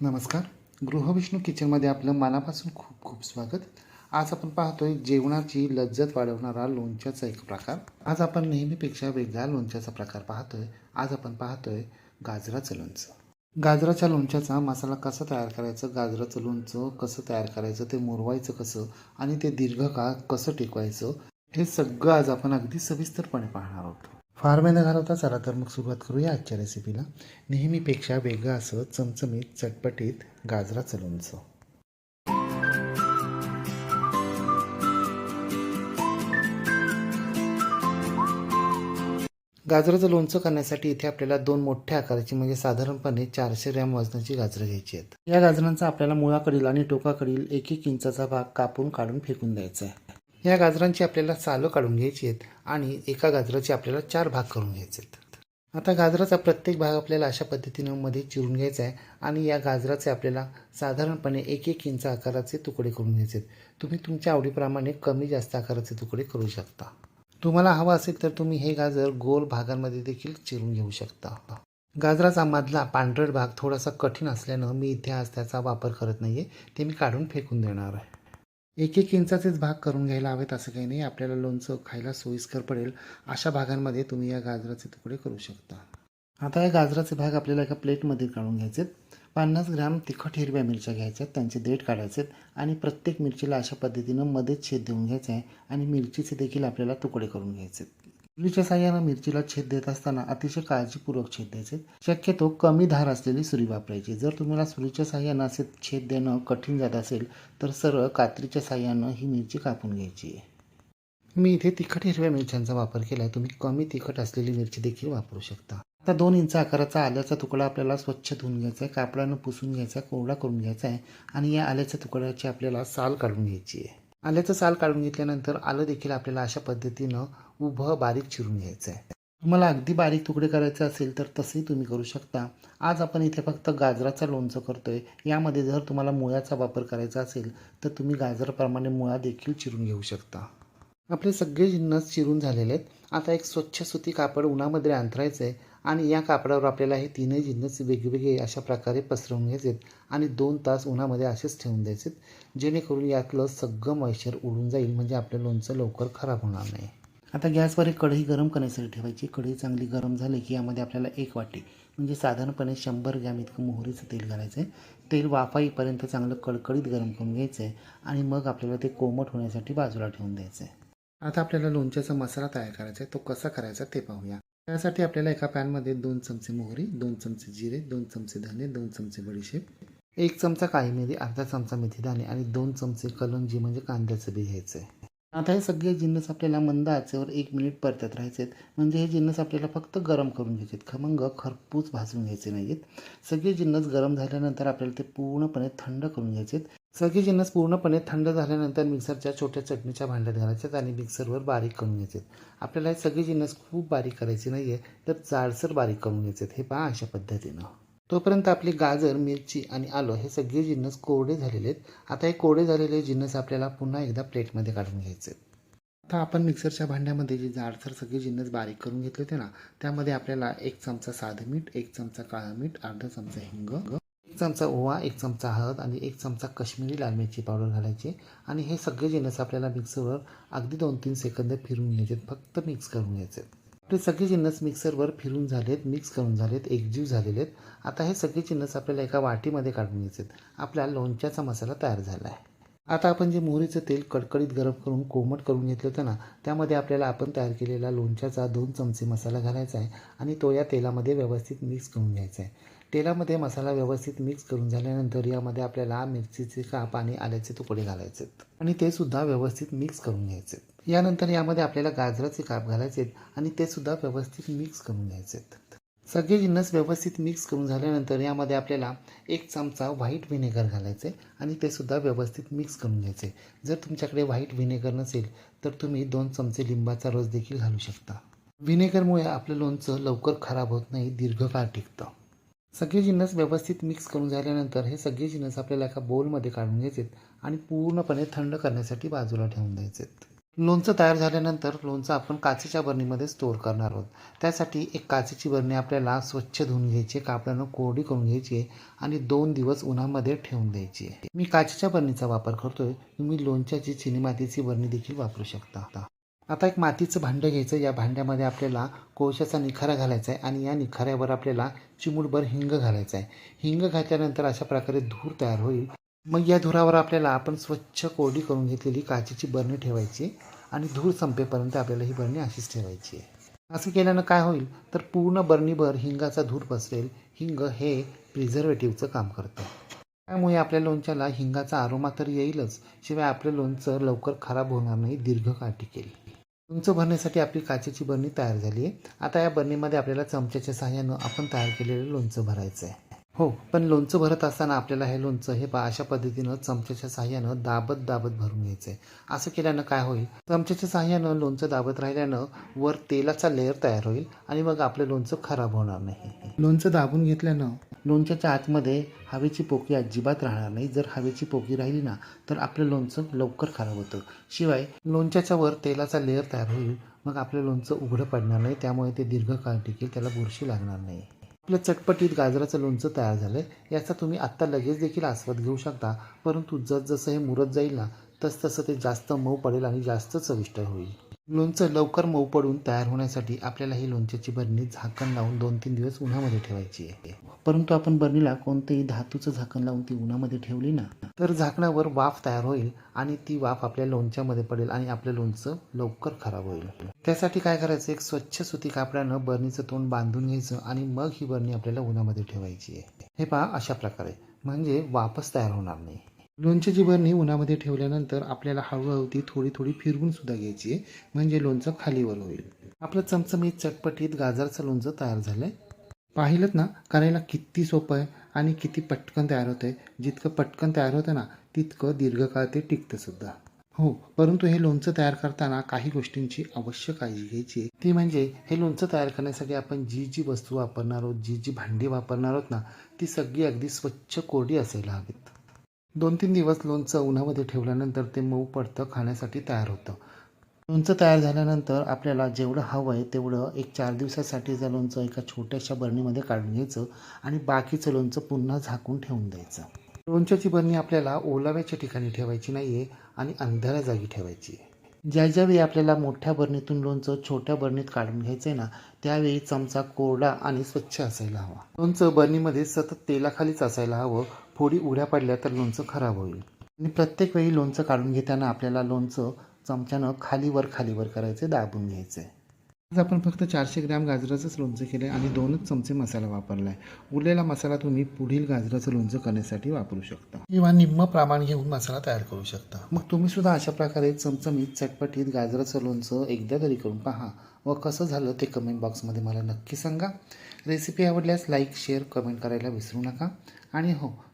नमस्कार. गृहविष्णू किचनमध्ये आपलं मनापासून खूप खूप स्वागत. आज आपण पाहतोय जेवणाची लज्जत वाढवणारा लोणच्याचा एक प्रकार. आज आपण नेहमीपेक्षा वेगळा लोणच्याचा प्रकार पाहतोय. आज आपण पाहतोय गाजराचं लोणचं. गाजराच्या लोणच्याचा मसाला कसा तयार करायचं गाजराचं लोणचं कसं तयार करायचं ते मुरवायचं कसं आणि ते दीर्घकाळ कसं टिकवायचं हे सगळं आज आपण अगदी सविस्तरपणे पाहणार आहोत फार महिना घालवता चला तर मग सुरुवात करूया आजच्या रेसिपीला नेहमीपेक्षा वेगळं असं चमचमीत चटपटीत गाजराचं लोणचं गाजराचं लोणचं करण्यासाठी इथे आपल्याला दोन मोठ्या आकाराची म्हणजे साधारणपणे चारशे ग्रॅम वजनाची गाजरं घ्यायची आहेत. या गाजरांचा आपल्याला मुळाकडील आणि टोकाकडील एक एक इंचाचा भाग कापून काढून फेकून द्यायचा आहे. या गाजरांची आपल्याला सालं काढून घ्यायची आहेत आणि एका गाजराचे आपल्याला चार भाग करून घ्यायचे आहेत. आता गाजराचा प्रत्येक भाग आपल्याला अशा पद्धतीनं मध्ये चिरून घ्यायचा आहे आणि या गाजराचे आपल्याला साधारणपणे एक एक इंच आकाराचे तुकडे करून घ्यायचे आहेत. तुम्ही तुमच्या आवडीप्रमाणे कमी जास्त आकाराचे तुकडे करू शकता. तुम्हाला हवा असेल तर तुम्ही हे गाजर गोल भागांमध्ये देखील चिरून घेऊ शकता. गाजराचा मधला पांढरट भाग थोडासा कठीण असल्यानं मी इथे आज त्याचा वापर करत नाही आहे ते मी काढून फेकून देणार आहे. एक एक इंचाचेच भाग करून घ्यायला हवेत असं काही नाही. आपल्याला लोणचं खायला सोयीस्कर पडेल. अशा भागांमध्ये तुम्ही या गाजराचे तुकडे करू शकता. आता या गाजराचे भाग आपल्याला एका प्लेटमध्ये काढून घ्यायचे पन्नास ग्राम तिखट हिरव्या मिरच्या घ्यायच्या त्यांचे देठ काढायचे आणि प्रत्येक मिरचीला अशा पद्धतीनं मध्येच छेद देऊन घ्यायचा आहे. आणि मिरचीचे देखील आपल्याला तुकडे करून घ्यायचे सुरीच्या साह्यानं मिरचीला छेद देत असताना अतिशय काळजीपूर्वक छेद द्यायचे. शक्यतो कमी धार असलेली सुरी वापरायची. जर तुम्हाला सुरीच्या साह्यानं असे छेद देणं कठीण जात असेल तर सरळ कात्रीच्या साह्यानं ही मिरची कापून घ्यायची. आहे मी इथे तिखट हिरव्या मिरच्यांचा वापर केला आहे तुम्ही कमी तिखट असलेली मिरची देखील वापरू शकता. आता दोन इंच आकाराचा आल्याचा तुकडा आपल्याला स्वच्छ धुवून घ्यायचा आहे कापडानं पुसून घ्यायचा आहे कोरडा करून घ्यायचा आहे आणि या आल्याच्या तुकड्याची आपल्याला साल काढून घ्यायची आहे. आल्याचं साल काढून घेतल्यानंतर आलं देखील आपल्याला अशा पद्धतीनं उभं बारीक चिरून घ्यायचं आहे तुम्हाला अगदी बारीक तुकडे करायचे असेल तर तसेही तुम्ही करू शकता. आज आपण इथे फक्त गाजराचा लोणचं करतो आहे यामध्ये जर तुम्हाला मुळ्याचा वापर करायचा असेल तर तुम्ही गाजराप्रमाणे मुळा देखील चिरून घेऊ शकता. आपले सगळे जिन्नस चिरून झालेले आहेत. आता एक स्वच्छ सुती कापड उन्हामध्ये अंतरायचं आहे आणि या कापडावर आपल्याला हे तीनही जिन्नस वेगवेगळे अशा प्रकारे पसरवून घ्यायचे आणि दोन तास उन्हामध्ये असेच ठेवून द्यायचे जेणेकरून यातलं सगळं मॉइश्चर उडून जाईल म्हणजे आपलं लोणचं लवकर खराब होणार नाही. आता गॅसवर एक कढई गरम करण्यासाठी ठेवायची. कढई चांगली गरम झाली की यामध्ये आपल्याला एक वाटी म्हणजे साधारणपणे शंभर ग्रॅम इतकं मोहरीचं तेल घालायचं आहे तेल वाफाईपर्यंत चांगलं कडकडीत गरम करून घ्यायचं आहे आणि मग आपल्याला ते कोमट होण्यासाठी बाजूला ठेवून द्यायचं आहे आता आपल्याला लोणच्याचा मसाला तयार करायचा आहे तो कसा करायचा ते पाहूया. त्यासाठी आपल्याला एका पॅनमध्ये दोन चमचे मोहरी दोन चमचे जिरे दोन चमचे धने दोन चमचे बडीशेप एक चमचा काळी मेथी अर्धा चमचा मेथी दाणे आणि दोन चमचे कलंजी म्हणजे कांद्याचं बी घ्यायचं आहे आता हे सगळे जिन्नस आपल्याला मंद आचेवर एक मिनिट परतत राहायचे आहेत म्हणजे हे जिन्नस आपल्याला फक्त गरम करून घ्यायचे आहेत खमंग खरपूस भाजून घ्यायचे नाही आहेत सगळे जिन्नस गरम झाल्यानंतर आपल्याला ते पूर्णपणे थंड करून घ्यायचे आहेत सगळे जिन्नस पूर्णपणे थंड झाल्यानंतर मिक्सरच्या छोट्या चटणीच्या भांड्यात घालायचे आणि मिक्सरवर बारीक करून घ्यायचे आपल्याला हे सगळे जिन्नस खूप बारीक करायचे नाही आहे तर जाडसर बारीक करून घ्यायचे आहेत हे पहा अशा पद्धतीनं. तोपर्यंत आपली गाजर मिरची आणि आलं हे सगळे जिन्नस कोरडे झालेले आहेत. आता हे कोरडे झालेले जिन्नस आपल्याला पुन्हा एकदा प्लेटमध्ये काढून घ्यायचे आता आपण मिक्सरच्या भांड्यामध्ये जे जाडसर सगळे जिन्नस बारीक करून घेतले होते ना त्यामध्ये आपल्याला एक चमचा साधं मीठ एक चमचा काळं मीठ अर्धा चमचा हिंग एक चमचा ओवा एक चमचा हळद आणि एक चमचा काश्मीरी लाल मिरची पावडर घालायची आणि हे सगळे जिन्नस आपल्याला मिक्सरवर अगदी दोन तीन सेकंद फिरून घ्यायचे फक्त मिक्स करून घ्यायचे आपले सगळे जिन्नस मिक्सरवर फिरून झालेत मिक्स करून झालेत एकजीव झालेले आहेत आता हे सगळे जिन्नस आपल्याला एका वाटीमध्ये काढून घ्यायचे आहेत. आपला लोणच्याचा मसाला तयार झाला आहे. आता आपण जे मोहरीचं तेल कडकडीत गरम करून कोमट करून घेतलं होतं ना त्यामध्ये आपल्याला आपण तयार केलेला लोणच्याचा दोन चमचे मसाला घालायचा आहे आणि तो या तेलामध्ये व्यवस्थित मिक्स करून घ्यायचा आहे. तेलामध्ये मसाला व्यवस्थित मिक्स करून झाल्यानंतर यामध्ये आपल्याला मिरचीचे काप आणि आल्याचे तुकडे घालायचे आणि ते सुद्धा व्यवस्थित मिक्स करून घ्यायचे यानंतर यामध्ये आपल्याला गाजराचे काप घालायचे आणि ते सुद्धा व्यवस्थित मिक्स करून घ्यायचे सगळे जिन्नस व्यवस्थित मिक्स करून झाल्यानंतर यामध्ये आपल्याला एक चमचा व्हाईट व्हिनेगर घालायचे आणि ते सुद्धा व्यवस्थित मिक्स करून घ्यायचे. जर तुमच्याकडे व्हाईट व्हिनेगर नसेल तर तुम्ही दोन चमचे लिंबाचा रस देखील घालू शकता. व्हिनेगरमुळे आपलं लोणचं लवकर खराब होत नाही दीर्घकाळ टिकतं. सगळे जिन्नस व्यवस्थित मिक्स करून झाल्यानंतर हे सगळे जिन्नस आपल्याला एका बोलमध्ये काढून घ्यायचेत आणि पूर्णपणे थंड करण्यासाठी बाजूला ठेवून द्यायचेत. लोणचं तयार झाल्यानंतर लोणचं आपण काचेच्या बरणीमध्ये स्टोअर करणार आहोत. त्यासाठी एक काचेची बरणी आपल्याला स्वच्छ धुवून घ्यायची आहे कापडानं कोरडी करून घ्यायची आहे आणि दोन दिवस उन्हामध्ये ठेवून द्यायची. आहे मी काचेच्या बरणीचा वापर करतोय. तुम्ही लोणच्याची चिनी मातीची बरणी देखील वापरू शकता. आता एक मातीचं भांडं घ्यायचं या भांड्यामध्ये आपल्याला कोळशाचा निखारा घालायचा आहे आणि या निखाऱ्यावर आपल्याला चिमूटभर हिंग घालायचा आहे. हिंग घातल्यानंतर अशा प्रकारे धूर तयार होईल. मग या धुरावर आपल्याला आपण स्वच्छ कोरडी करून घेतलेली काचेची बरणी ठेवायची आणि धूर संपेपर्यंत आपल्याला ही बरणी अशीच ठेवायची आहे. असं केल्यानं काय होईल? तर पूर्ण बरणीभर हिंगाचा धूर पसरेल. हिंग हे प्रिझर्वेटिव्हचं काम करतं. त्यामुळे आपल्या लोणच्याला हिंगाचा आरोमा तर येईलच. शिवाय आपलं लोणचं लवकर खराब होणार नाही दीर्घकाळ टिकेल लोणचं भरण्यासाठी आपली काचेची बरणी तयार झाली आहे. आता या बरणीमध्ये आपल्याला चमच्याच्या सहाय्यानं आपण तयार केलेलं लोणचं भरायचं आहे. हो पण लोणचं भरत असताना आपल्याला हे लोणचं हे बा अशा पद्धतीनं चमच्याच्या सहाय्यानं दाबत दाबत भरून घ्यायचं आहे असं केल्यानं काय होईल? चमच्याच्या सहाय्यानं लोणचं दाबत राहिल्यानं वर तेलाचा लेअर तयार होईल आणि मग आपलं लोणचं खराब होणार नाही. लोणचं दाबून घेतल्यानं लोणच्याच्या आतमध्ये हवेची पोकी अजिबात राहणार नाही. जर हवेची पोकी राहिली ना तर आपलं लोणचं लवकर खराब होतं. शिवाय लोणच्याच्या वर तेलाचा लेअर तयार होईल मग आपलं लोणचं उघडं पडणार नाही. त्यामुळे ते दीर्घकाळ टिकेल त्याला बुरशी लागणार नाही. आपलं चटपटीत गाजराचं लोणचं तयार झालं याचा तुम्ही आत्ता लगेच देखील आस्वाद घेऊ शकता. परंतु जसजसं हे मुरत जाईल ना तसतसं ते जास्त मऊ पडेल आणि जास्त चविष्ट होईल. लोणचं लवकर मऊ पडून तयार होण्यासाठी आपल्याला ही लोणच्याची बरणी झाकण लावून दोन तीन दिवस उन्हामध्ये ठेवायची आहे. परंतु आपण बरणीला कोणतंही धातूचं झाकण लावून ती उन्हामध्ये ठेवली ना तर झाकणावर वाफ तयार होईल आणि ती वाफ आपल्या लोणच्यामध्ये पडेल आणि आपलं लोणचं लवकर खराब होईल. त्यासाठी काय करायचं? एक स्वच्छ सुती कापडानं बरणीचं तोंड बांधून घ्यायचं आणि मग ही बरणी आपल्याला उन्हामध्ये ठेवायची आहे. हे पहा अशा प्रकारे. म्हणजे वापस तयार होणार नाही. लोणच्याची बरणी उन्हामध्ये ठेवल्यानंतर आपल्याला हळूहळू ती थोडी थोडी फिरवून सुद्धा घ्यायची आहे. म्हणजे लोणचं खालीवर होईल. आपलं चमचमीत चटपटीत गाजरचं लोणचं तयार झालं आहे पाहिलं ना करायला किती सोपं आहे आणि किती पटकन तयार होतं आहे जितकं पटकन तयार होतं ना तितकं दीर्घकाळ ते टिकतं सुद्धा. हो परंतु हे लोणचं तयार करताना काही गोष्टींची अवश्य काळजी घ्यायची आहे. ती म्हणजे हे लोणचं तयार करण्यासाठी आपण जी जी वस्तू वापरणार आहोत जी जी भांडी वापरणार आहोत ना ती सगळी अगदी स्वच्छ कोरडी असायला हवीत. दोन तीन दिवस लोणचं उन्हामध्ये ठेवल्यानंतर ते मऊ पडतं खाण्यासाठी तयार होतं. लोणचं तयार झाल्यानंतर आपल्याला जेवढं हवं आहे तेवढं एक चार दिवसासाठी जर लोणचं एका छोट्याशा बरणीमध्ये काढून घ्यायचं आणि बाकीचं लोणचं पुन्हा झाकून ठेवून द्यायचं. लोणच्याची बरणी आपल्याला ओलाव्याच्या ठिकाणी ठेवायची नाही आहे आणि अंधाऱ्या जागी ठेवायची. आहे ज्या ज्यावेळी आपल्याला मोठ्या बरणीतून लोणचं छोट्या बरणीत काढून घ्यायचं आहे ना त्यावेळी चमचा कोरडा आणि स्वच्छ असायला हवा. लोणचं बरणीमध्ये सतत तेलाखालीच असायला हवं फोडी उड्या पडल्या तर लोणचं खराब होईल. आणि प्रत्येक वेळी लोणचं काढून घेताना आपल्याला लोणचं चमच्यानं खालीवर खालीवर करायचं दाबून घ्यायचं. आहे आज आपण फक्त चारशे ग्रॅम गाजराचंच लोणचं केलं आहे आणि दोनच चमचे मसाला वापरला आहे उरलेला मसाला तुम्ही पुढील गाजराचं लोणचं करण्यासाठी वापरू शकता. किंवा निम्म प्रमाण घेऊन मसाला तयार करू शकता. मग तुम्ही सुद्धा अशा प्रकारे चमचमीत चटपटीत गाजराचं लोणचं एकदा तरी करून पहा. व कसं झालं ते कमेंट बॉक्समध्ये मला नक्की सांगा. रेसिपी आवडल्यास लाईक शेअर कमेंट करायला विसरू नका. आणि हो